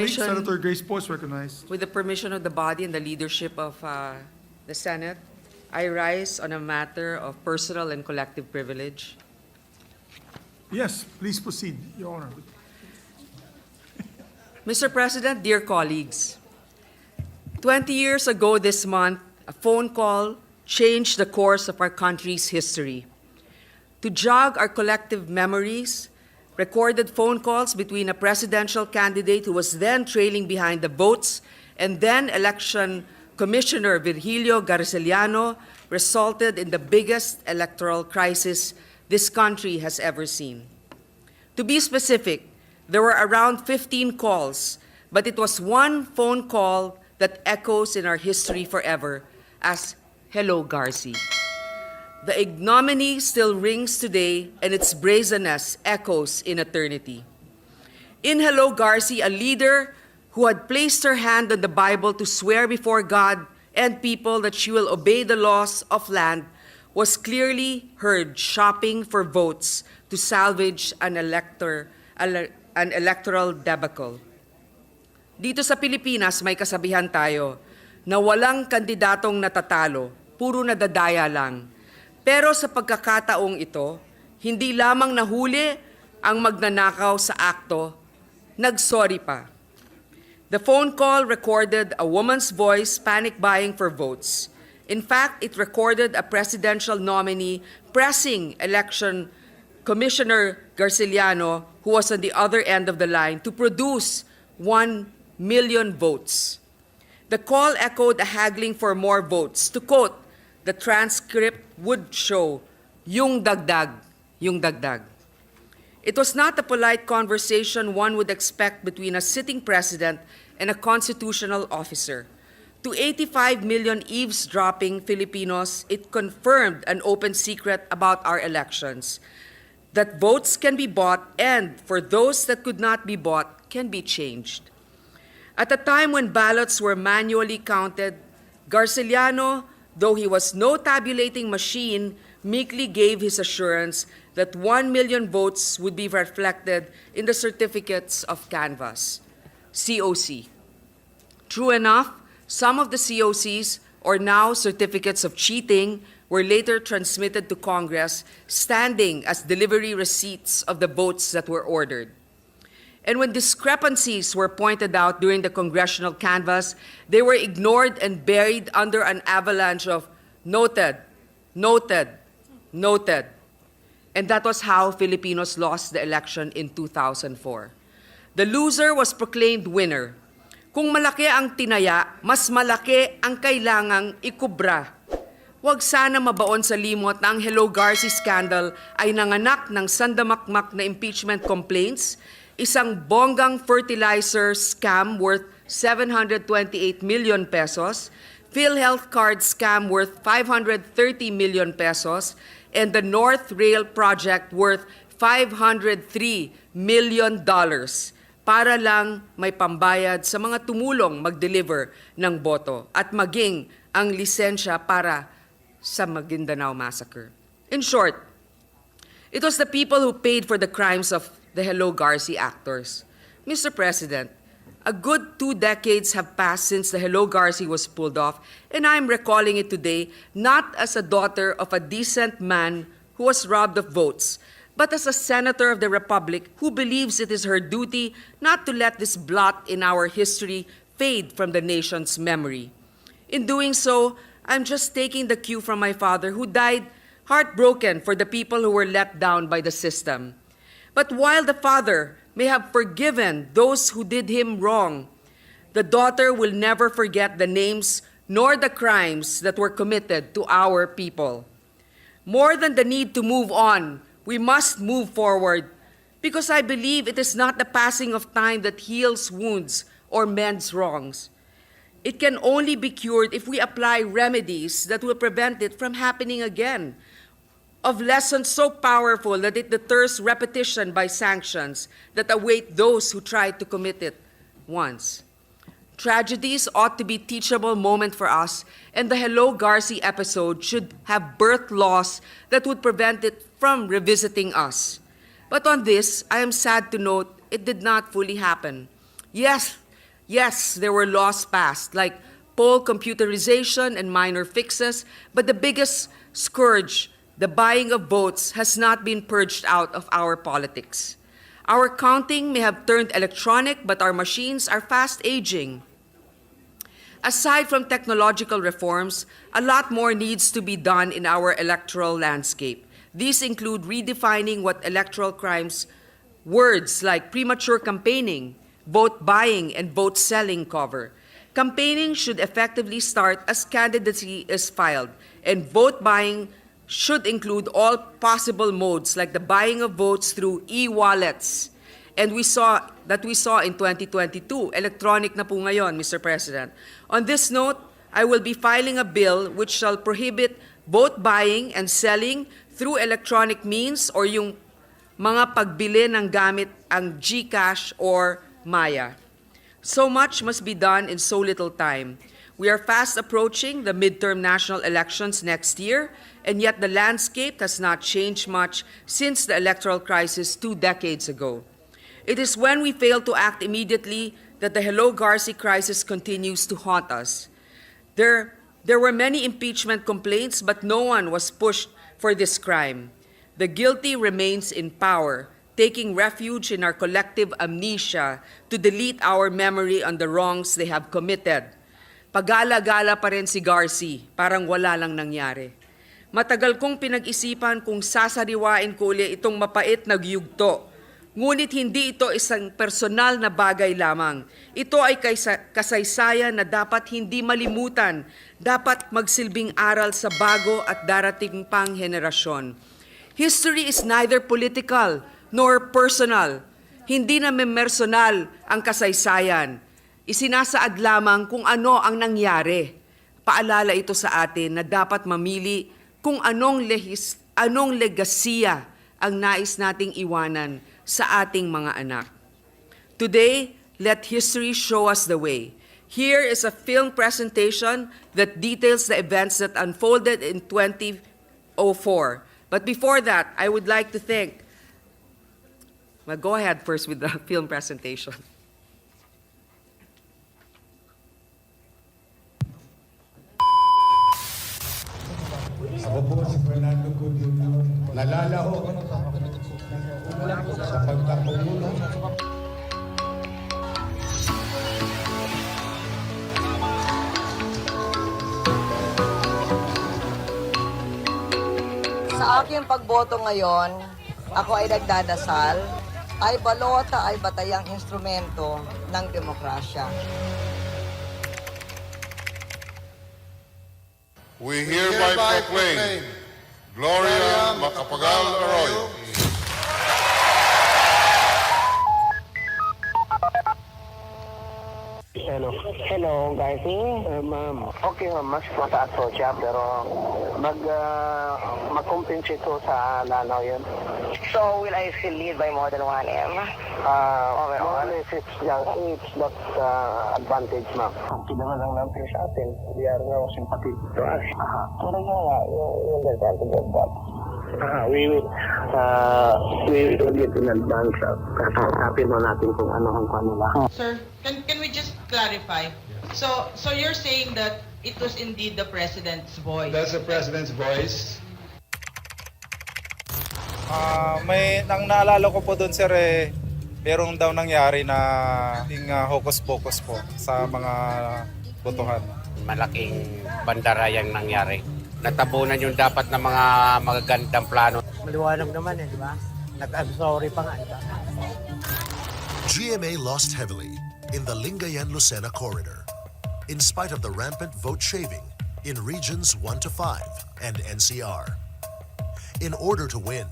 permission, Senator Grace Poe is recognized. with the permission of the body and the leadership of uh, the Senate, I rise on a matter of personal and collective privilege. Yes, please proceed, Your Honor. Mr. President, dear colleagues, 20 years ago this month, a phone call changed the course of our country's history. To jog our collective memories, recorded phone calls between a presidential candidate who was then trailing behind the votes and then election commissioner Virgilio Garceliano resulted in the biggest electoral crisis this country has ever seen. To be specific, there were around 15 calls, but it was one phone call that echoes in our history forever as Hello Garci. The ignominy still rings today, and its brazenness echoes in eternity. In Hello Garci, a leader who had placed her hand on the Bible to swear before God and people that she will obey the laws of land was clearly heard shopping for votes to salvage an elector an electoral debacle. Dito sa Pilipinas may kasabihan tayo na walang kandidatong natatalo, puro nadadaya lang. Pero sa pagkakataong ito, hindi lamang nahuli ang magnanakaw sa akto, nagsorry pa. The phone call recorded a woman's voice panic buying for votes. In fact, it recorded a presidential nominee pressing election Commissioner Garciliano, who was on the other end of the line, to produce 1 million votes. The call echoed a haggling for more votes. To quote, the transcript would show, yung dagdag, yung dagdag. It was not a polite conversation one would expect between a sitting president and a constitutional officer. To 85 million eavesdropping Filipinos, it confirmed an open secret about our elections that votes can be bought and, for those that could not be bought, can be changed. At a time when ballots were manually counted, Garciliano, though he was no tabulating machine, meekly gave his assurance that 1 million votes would be reflected in the certificates of canvass, COC. True enough, some of the COCs, or now certificates of cheating, were later transmitted to Congress, standing as delivery receipts of the votes that were ordered. And when discrepancies were pointed out during the congressional canvass, they were ignored and buried under an avalanche of noted, noted, noted. And that was how Filipinos lost the election in 2004. The loser was proclaimed winner. Kung malaki ang tinaya, mas malaki ang kailangang ikubra. Huwag sana mabaon sa limot na ang Hello Garci scandal ay nanganak ng sandamakmak na impeachment complaints, isang bonggang fertilizer scam worth 728 million pesos, PhilHealth card scam worth 530 million pesos, and the North Rail project worth 503 million dollars para lang may pambayad sa mga tumulong mag-deliver ng boto at maging ang lisensya para sa Maguindanao Massacre. In short, it was the people who paid for the crimes of the Hello Garci actors. Mr. President, a good two decades have passed since the Hello Garci was pulled off, and I'm recalling it today not as a daughter of a decent man who was robbed of votes, but as a senator of the Republic who believes it is her duty not to let this blot in our history fade from the nation's memory. In doing so, I'm just taking the cue from my father, who died heartbroken for the people who were let down by the system. But while the father may have forgiven those who did him wrong, the daughter will never forget the names nor the crimes that were committed to our people. More than the need to move on, we must move forward because I believe it is not the passing of time that heals wounds or mends wrongs. It can only be cured if we apply remedies that will prevent it from happening again. Of lessons so powerful that it deters repetition by sanctions that await those who try to commit it once. Tragedies ought to be teachable moment for us, and the Hello Garci episode should have birth laws that would prevent it from revisiting us. But on this, I am sad to note it did not fully happen. Yes, Yes, there were laws passed, like poll computerization and minor fixes, but the biggest scourge, the buying of votes, has not been purged out of our politics. Our counting may have turned electronic, but our machines are fast aging. Aside from technological reforms, a lot more needs to be done in our electoral landscape. These include redefining what electoral crimes words like premature campaigning, vote buying, and vote selling cover. Campaigning should effectively start as candidacy is filed, and vote buying should include all possible modes like the buying of votes through e-wallets. And we saw that we saw in 2022, electronic na po ngayon, Mr. President. On this note, I will be filing a bill which shall prohibit vote buying and selling through electronic means or yung mga pagbili ng gamit ang GCash or Maya. So much must be done in so little time. We are fast approaching the midterm national elections next year, and yet the landscape has not changed much since the electoral crisis two decades ago. It is when we fail to act immediately that the Hello Garci crisis continues to haunt us. There, there were many impeachment complaints, but no one was pushed for this crime. The guilty remains in power, taking refuge in our collective amnesia to delete our memory on the wrongs they have committed. Pagala-gala pa rin si Garci, parang wala lang nangyari. Matagal kong pinag-isipan kung sasariwain ko uli itong mapait na yugto. Ngunit hindi ito isang personal na bagay lamang. Ito ay kasaysayan na dapat hindi malimutan, dapat magsilbing aral sa bago at darating pang henerasyon. History is neither political nor personal. Hindi na memersonal ang kasaysayan. Isinasaad lamang kung ano ang nangyari. Paalala ito sa atin na dapat mamili kung anong lehis, anong legasiya ang nais nating iwanan sa ating mga anak. Today, let history show us the way. Here is a film presentation that details the events that unfolded in 2004. But before that, I would like to thank. Well, go ahead first with the film presentation. Ako po si Fernando Godino. Nalalaho sa pagkakamuno Sa aking pagboto ngayon, ako ay nagdadasal, ay balota ay batayang instrumento ng demokrasya. We hereby proclaim Gloria Macapagal Arroyo. Hello. Hello, guys. Uh, ma'am. Okay, ma'am. Mas mataas po siya, pero mag, uh, mag-compensate po sa lalaw yun. So, will I still lead by more than 1 M? Uh, okay, more or less, it's, yeah, it's not uh, advantage, ma'am. Kailangan lang natin sa atin. We are now sympathetic to us. Aha. Pero nga, yung, yung advantage of that. Ah, we will, uh, we will get in advance. Uh, Kakapin mo natin kung ano ang kanila. Sir, can, can we just clarify? So, so you're saying that it was indeed the president's voice? That's the president's voice. Ah, may nang naalala ko po doon sir eh merong daw nangyari na ting uh, hocus pocus po sa mga botohan. malaking bandarayang nangyari. Natabunan yung dapat na mga magagandang plano. Maliwanag naman eh, di ba? Nag-I'm sorry pa nga, di ba? GMA lost heavily in the Lingayen Lucena corridor, in spite of the rampant vote shaving in regions 1 to 5 and NCR. In order to win,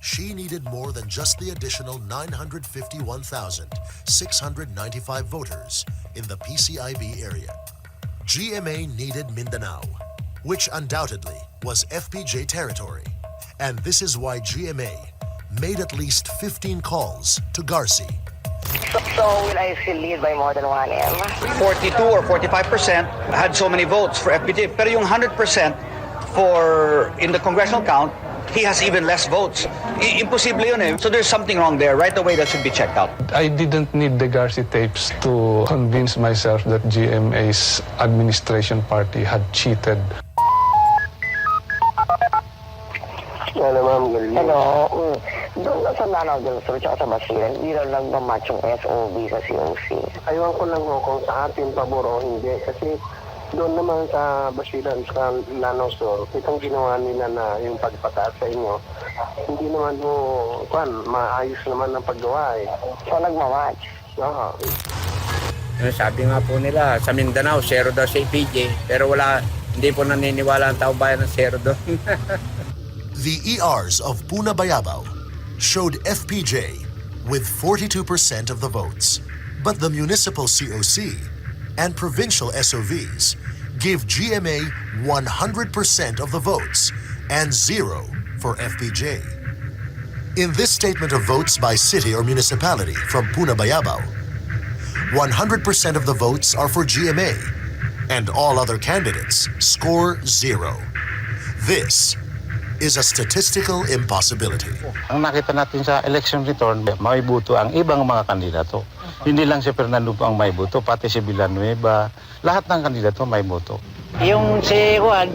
she needed more than just the additional 951,695 voters in the PCIB area. GMA needed Mindanao, which undoubtedly was FPJ territory. And this is why GMA made at least 15 calls to Garci. So, so, will I still lead by more than 1 M? 42 or 45% had so many votes for FPJ. Pero yung 100% for in the congressional count he has even less votes. I- imposible yun eh. So there's something wrong there. Right away, that should be checked out. I didn't need the Garci tapes to convince myself that GMA's administration party had cheated. Hello, ma'am. Hello. Doon sa Lanao del Sur at sa Basilan, hindi lang nagmamatch yung SOB sa COC. Ayaw ko lang ho kung sa atin pabor o hindi. Kasi doon naman sa Basilan, sa Lanao Sur, itong ginawa nila na yung pagpataas sa inyo, hindi naman ho, kwan, maayos naman ang paggawa eh. So, nagmamatch? Oo. Eh, Sabi nga po nila, sa Mindanao, zero daw si PJ. Pero wala, hindi po naniniwala ang tao bayan ng zero doon. The ERs of Puna Bayabao showed FPJ with 42% of the votes, but the municipal COC and provincial SOVs give GMA 100% of the votes and zero for FPJ. In this statement of votes by city or municipality from Puna Bayabao, 100% of the votes are for GMA, and all other candidates score zero. This is a statistical impossibility. Ang nakita natin sa election return, may buto ang ibang mga kandidato. Hindi lang si Fernando po ang may buto, pati si Villanueva. Lahat ng kandidato may buto. Yung si Juan,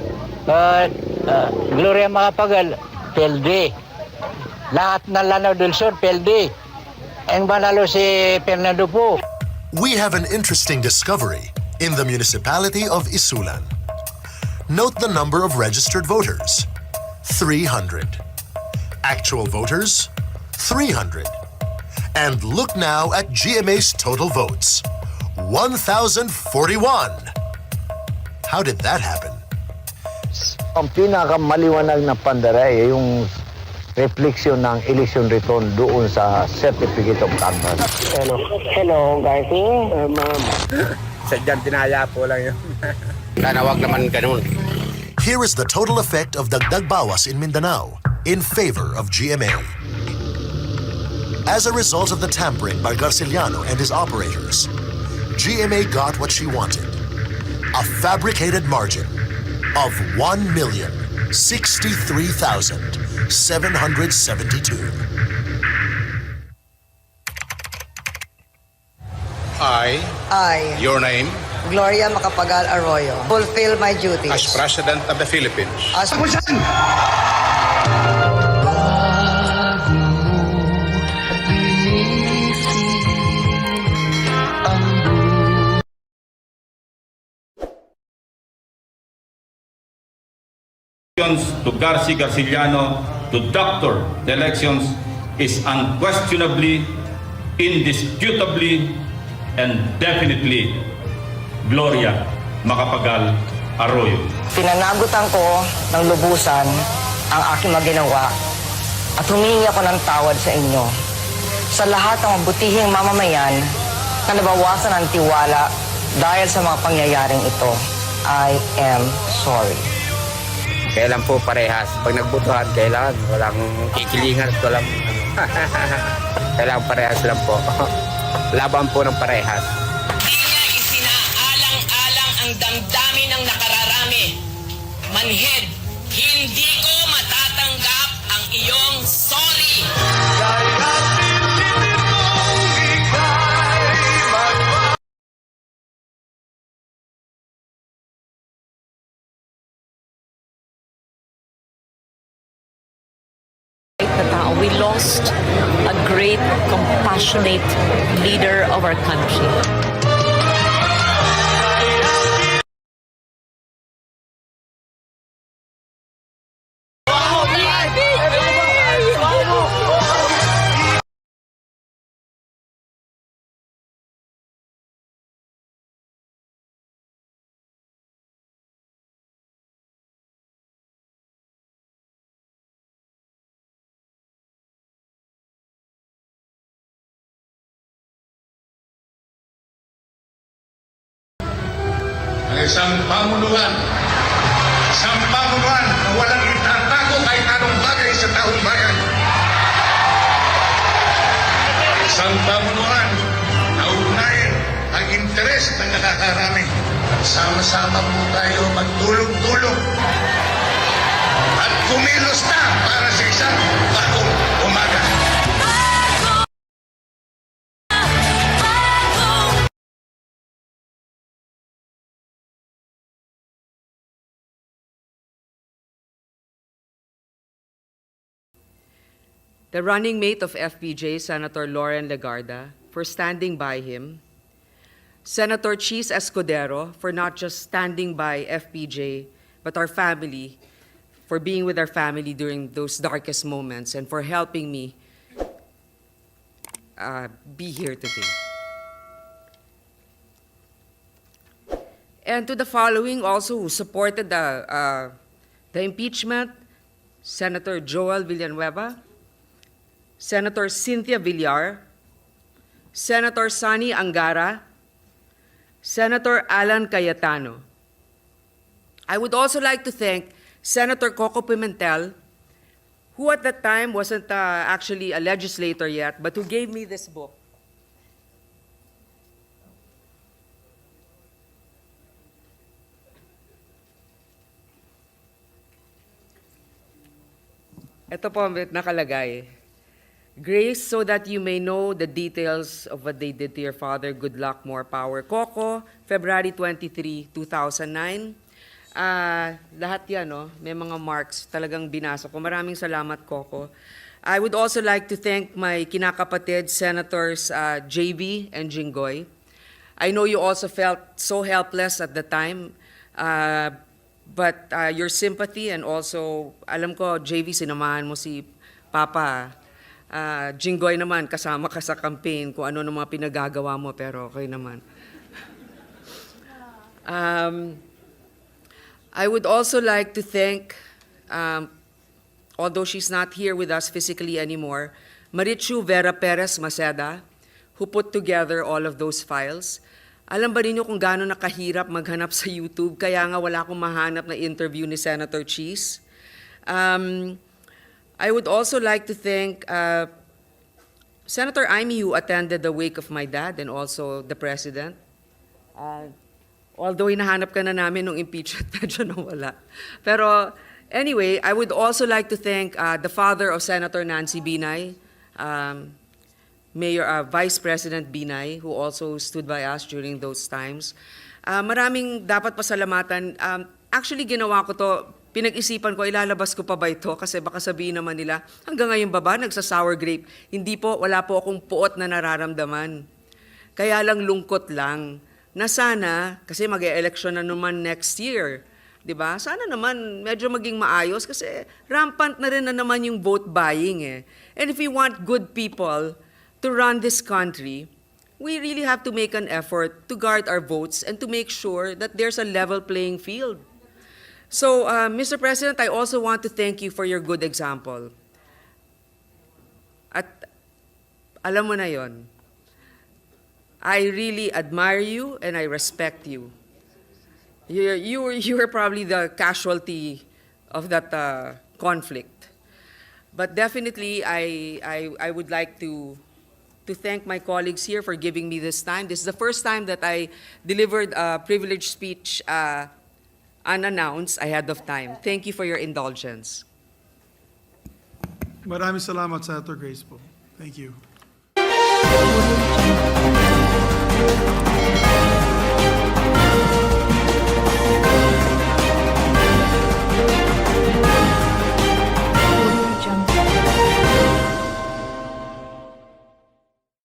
uh, uh, Gloria Macapagal, PLD. Lahat ng Lanao del Sur, PLD. Ang manalo si Fernando po. We have an interesting discovery in the municipality of Isulan. Note the number of registered voters 300. Actual voters 300. And look now at GMA's total votes 1,041. How did that happen? Ang pinakamaliwanag na pandaray ay yung refleksyon ng election return doon sa certificate of canvass. Hello. Hello, guys. Uh, ma'am. Sadyang dinaya po lang yun. Sana wag naman ganun. Here is the total effect of Dagdag Bawas in Mindanao in favor of GMA. As a result of the tampering by Garciliano and his operators, GMA got what she wanted a fabricated margin of 1,063,772. I, I, your name, Gloria Macapagal Arroyo, fulfill my duties. As President of the Philippines. as to Garci Garciliano to doctor the elections is unquestionably, indisputably, and definitely Gloria Macapagal Arroyo. Pinanagutan ko ng lubusan ang aking mga ginawa at humingi ako ng tawad sa inyo sa lahat ng mabutihing mamamayan na nabawasan ng tiwala dahil sa mga pangyayaring ito. I am sorry. Kailan po parehas. Pag nagbutuhan, kailangan walang kikilingan at walang... kailangan parehas lang po. Laban po ng parehas. Ang damdamin ng nakararami. Manhid, hindi ko matatanggap ang iyong sorry. We lost a great, compassionate leader of our country. Isang pamunuan, isang pamunuan na walang itatago kahit anong bagay sa taong bayan. Isang pamunuan na unahin ang interes ng nakakarami. Sama-sama po tayo the running mate of FPJ, Senator Lauren Legarda, for standing by him, Senator Cheese Escudero for not just standing by FPJ, but our family, for being with our family during those darkest moments, and for helping me uh, be here today. And to the following also who supported the, uh, the impeachment, Senator Joel Villanueva, Senator Cynthia Villar, Senator Sani Angara, Senator Alan Cayetano. I would also like to thank Senator Coco Pimentel, who at that time wasn't uh, actually a legislator yet, but who gave me this book. Ito po nakalagay. Grace, so that you may know the details of what they did to your father. Good luck, more power. Coco, February 23, 2009. Ah, lahat yan, no? May mga marks talagang binasa ko. Maraming salamat, Coco. I would also like to thank my kinakapatid, Senators ah, JV and Jinggoy. I know you also felt so helpless at the time. Uh, but uh, your sympathy and also, alam ko, JV, sinamahan mo si Papa. Uh, Jinggoy naman, kasama ka sa campaign kung ano ng mga pinagagawa mo, pero okay naman. Um, I would also like to thank, um, although she's not here with us physically anymore, Marichu Vera Perez Maceda, who put together all of those files. Alam ba ninyo kung gaano nakahirap maghanap sa YouTube? Kaya nga wala akong mahanap na interview ni Senator Cheese. Um, I would also like to thank uh, Senator Amy, who attended the wake of my dad and also the President. Uh, although hinahanap ka na namin nung impeachment, medyo nawala. Pero anyway, I would also like to thank uh, the father of Senator Nancy Binay, um, Mayor, uh, Vice President Binay, who also stood by us during those times. Uh, maraming dapat pasalamatan. Um, actually, ginawa ko to, pinag-isipan ko, ilalabas ko pa ba ito? Kasi baka sabihin naman nila, hanggang ngayon ba ba, nagsa-sour grape? Hindi po, wala po akong puot na nararamdaman. Kaya lang lungkot lang na sana, kasi mag election na naman next year, di ba? Sana naman medyo maging maayos kasi rampant na rin na naman yung vote buying eh. And if we want good people to run this country, we really have to make an effort to guard our votes and to make sure that there's a level playing field. So, uh, Mr. President, I also want to thank you for your good example. At alam mo na yon. I really admire you and I respect you. You, were, you were probably the casualty of that uh, conflict. But definitely, I, I, I would like to, to thank my colleagues here for giving me this time. This is the first time that I delivered a privileged speech uh, unannounced ahead of time. Thank you for your indulgence. Maraming salamat, Senator Grace po. Thank you.